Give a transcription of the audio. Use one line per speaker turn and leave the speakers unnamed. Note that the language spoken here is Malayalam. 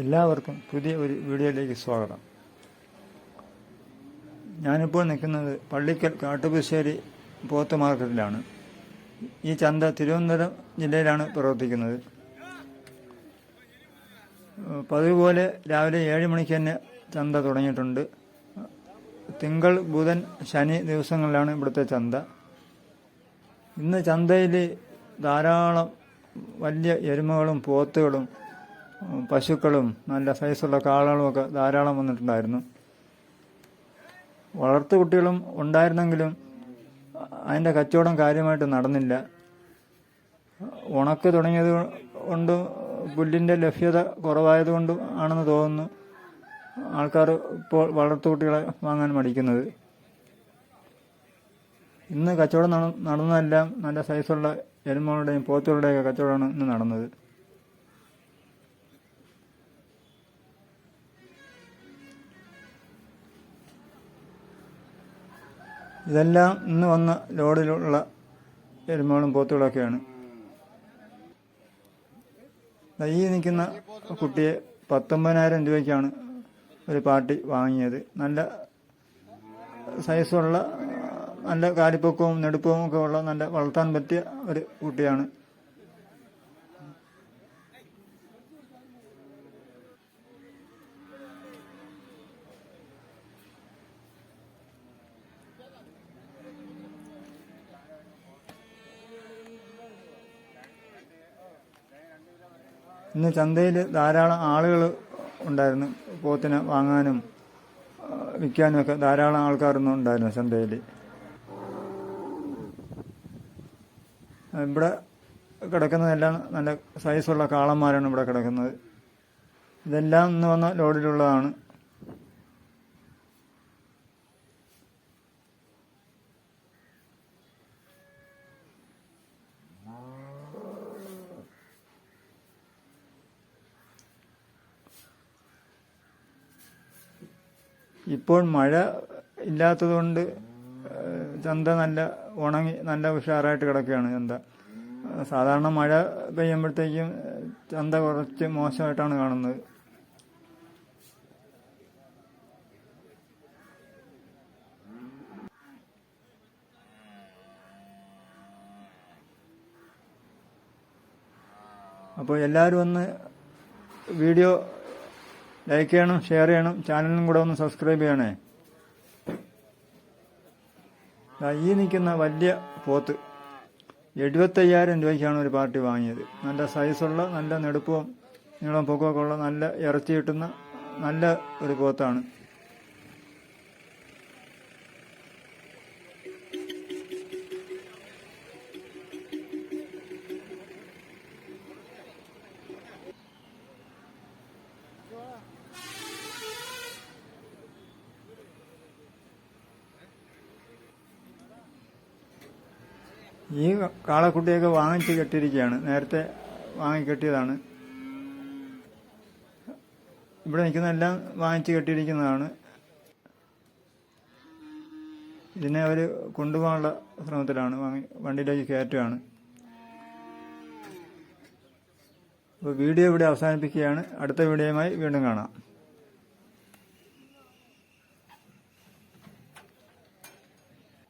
എല്ലാവർക്കും പുതിയ ഒരു വീഡിയോയിലേക്ക് സ്വാഗതം. ഞാനിപ്പോൾ നിൽക്കുന്നത് പള്ളിക്കൽ കാട്ടുപുശ്ശേരി പോത്ത് മാർക്കറ്റിലാണ്. ഈ ചന്ത തിരുവനന്തപുരം ജില്ലയിലാണ് പ്രവർത്തിക്കുന്നത്. പതിവ് പോലെ രാവിലെ ഏഴ് മണിക്ക് തന്നെ ചന്ത തുടങ്ങിയിട്ടുണ്ട്. തിങ്കൾ ബുധൻ ശനി ദിവസങ്ങളിലാണ് ഇവിടുത്തെ ചന്ത. ഇന്ന് ചന്തയിൽ ധാരാളം വലിയ എരുമകളും പോത്തുകളും പശുക്കളും നല്ല സൈസുള്ള കാളകളും ഒക്കെ ധാരാളം വന്നിട്ടുണ്ടായിരുന്നു. വളർത്തു കുട്ടികളും ഉണ്ടായിരുന്നെങ്കിലും അതിന്റെ കച്ചവടം കാര്യമായിട്ട് നടന്നില്ല. ഉണക്ക് തുടങ്ങിയത് കൊണ്ട് പുല്ലിന്റെ ലഭ്യത കുറവായതുകൊണ്ട് ആണെന്ന് തോന്നുന്നു. ആൾക്കാർ ഇപ്പോൾ വളർത്തു കുട്ടികളെ വാങ്ങാൻ മടിക്കുന്നത്. ഇന്ന് കച്ചവടം നടന്നതെല്ലാം നല്ല സൈസുള്ള എരുമകളുടെയും പോത്തുകളുടെയൊക്കെ കച്ചവടമാണ് ഇന്ന് നടന്നത്. ഇതെല്ലാം ഇന്ന് വന്ന ലോഡിലുള്ള എരുമകളും പോത്തുകളൊക്കെയാണ്. ഈ നിൽക്കുന്ന കുട്ടിയെ പത്തൊമ്പതിനായിരം രൂപയ്ക്കാണ് ഒരു പാർട്ടി വാങ്ങിയത്. നല്ല സൈസുള്ള നല്ല കാലിപ്പൊക്കവും നെടുപ്പവും ഒക്കെ ഉള്ള നല്ല വളർത്താൻ പറ്റിയ ഒരു കുട്ടിയാണ് ഇന്ന് ചന്തയിൽ ധാരാളം ആളുകൾ ഉണ്ടായിരുന്നു. പോത്തിനെ വാങ്ങാനും വിൽക്കാനും ഒക്കെ ധാരാളം ആൾക്കാരൊന്നും ഉണ്ടായിരുന്നു ചന്തയിൽ. ഇവിടെ കിടക്കുന്നതെല്ലാം നല്ല സൈസുള്ള കാളന്മാരാണ് ഇവിടെ കിടക്കുന്നത്. ഇതെല്ലാം ഇന്ന് വന്ന ലോഡിലുള്ളതാണ് ഇപ്പോൾ മഴ ഇല്ലാത്തതുകൊണ്ട് ചന്ത നല്ല ഉണങ്ങി നല്ല ഉഷാറായിട്ട് കിടക്കുകയാണ് ചന്ത. സാധാരണ മഴ പെയ്യുമ്പോഴത്തേക്കും ചന്ത കുറച്ച് മോശമായിട്ടാണ് കാണുന്നത്. അപ്പോൾ എല്ലാവരും ഒന്ന് വീഡിയോ ലൈക്ക് ചെയ്യണം ഷെയർ ചെയ്യണം ചാനലിനും കൂടെ ഒന്ന് സബ്സ്ക്രൈബ് ചെയ്യണേ. ഈ നിൽക്കുന്ന വലിയ പോത്ത് എഴുപത്തയ്യായിരം രൂപയ്ക്കാണ് ഒരു പാർട്ടി വാങ്ങിയത്. നല്ല സൈസുള്ള നല്ല നെടുപ്പവും നീളം പൊക്കമൊക്കെ ഉള്ള നല്ല ഇറച്ചി കിട്ടുന്ന നല്ല ഒരു പോത്താണ്. ഈ കാളക്കുട്ടിയൊക്കെ വാങ്ങിച്ച് കെട്ടിയിരിക്കുകയാണ്. നേരത്തെ വാങ്ങിക്കെട്ടിയതാണ്. ഇവിടെ നിൽക്കുന്നതെല്ലാം വാങ്ങിച്ച് കെട്ടിയിരിക്കുന്നതാണ്. ഇതിനെ അവർ കൊണ്ടുപോകാനുള്ള ശ്രമത്തിലാണ്. വാങ്ങി വണ്ടിയിലേക്ക് കയറ്റുകയാണ്. അപ്പോൾ വീഡിയോ ഇവിടെ അവസാനിപ്പിക്കുകയാണ്. അടുത്ത വീഡിയോയുമായി വീണ്ടും കാണാം.